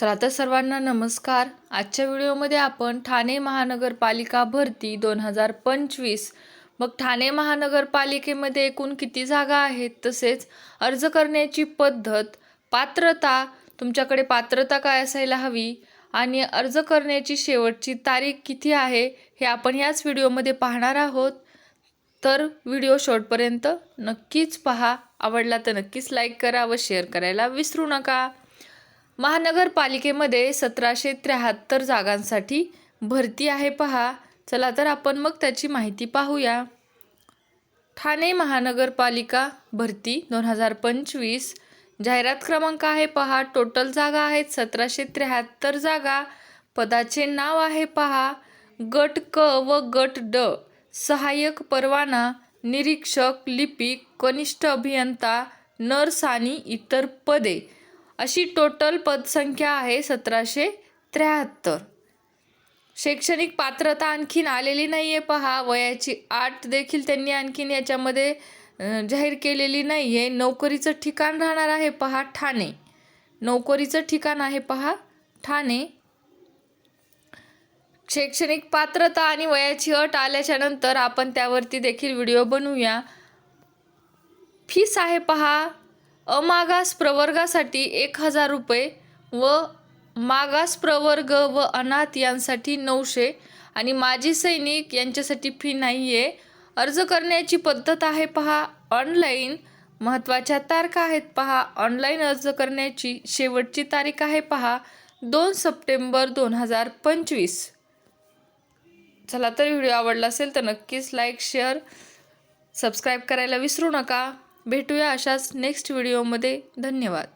चला तर सर्वांना नमस्कार. आजच्या व्हिडिओमध्ये आपण ठाणे महानगरपालिका भरती दोन हजार पंचवीस. मग ठाणे महानगरपालिकेमध्ये एकूण किती जागा आहेत? तसेच अर्ज करण्याची पद्धत पात्रता तुमच्याकडे पात्रता काय असायला हवी? आणि अर्ज करण्याची शेवटची तारीख किती आहे? हे आपण याच व्हिडिओमध्ये पाहणार आहोत. तर व्हिडिओ शॉर्टपर्यंत नक्कीच पहा. आवडला तर नक्कीच लाईक करा व शेअर करायला विसरू नका. महानगरपालिकेमध्ये सतराशे त्र्याहत्तर जागांसाठी भरती आहे पहा. चला तर आपण मग त्याची माहिती पाहूया. ठाणे महानगरपालिका भरती दोन हजार पंचवीस. जाहिरात क्रमांक आहे पहा. टोटल जागा आहेत सतराशे त्र्याहत्तर जागा. पदाचे नाव आहे पहा. गट क व गट ड. सहाय्यक परवाना निरीक्षक लिपिक कनिष्ठ अभियंता नर्स आणि इतर पदे. अशी टोटल पदसंख्या आहे सतराशे त्र्याहत्तर. शैक्षणिक पात्रता आणखीन आलेली नाही आहे पहा. वयाची आठ देखील त्यांनी आणखीन याच्यामध्ये जाहीर केलेली नाही आहे नोकरीचं ठिकाण राहणार आहे पहा ठाणे. नोकरीचं ठिकाण आहे पहा ठाणे. शैक्षणिक पात्रता आणि वयाची अट आल्याच्यानंतर आपण त्यावरती देखील व्हिडिओ बनवूया. फीस आहे पहा अमागास प्रवर्गासाठी एक हजार रुपये व मागास प्रवर्ग व अनाथ यांसाठी नऊशे आणि माजी सैनिक यांच्यासाठी फी नाही आहे अर्ज करण्याची पद्धत आहे पहा. ऑनलाईन महत्त्वाच्या तारखा आहेत पहा. ऑनलाईन अर्ज करण्याची शेवटची तारीख आहे पहा. दोन सप्टेंबर दोन हजार पंचवीस. चला तर व्हिडिओ आवडला असेल तर नक्कीच लाईक शेअर सबस्क्राईब करायला विसरू नका. भेटूया अशाच नेक्स्ट व्हिडिओमध्ये धन्यवाद.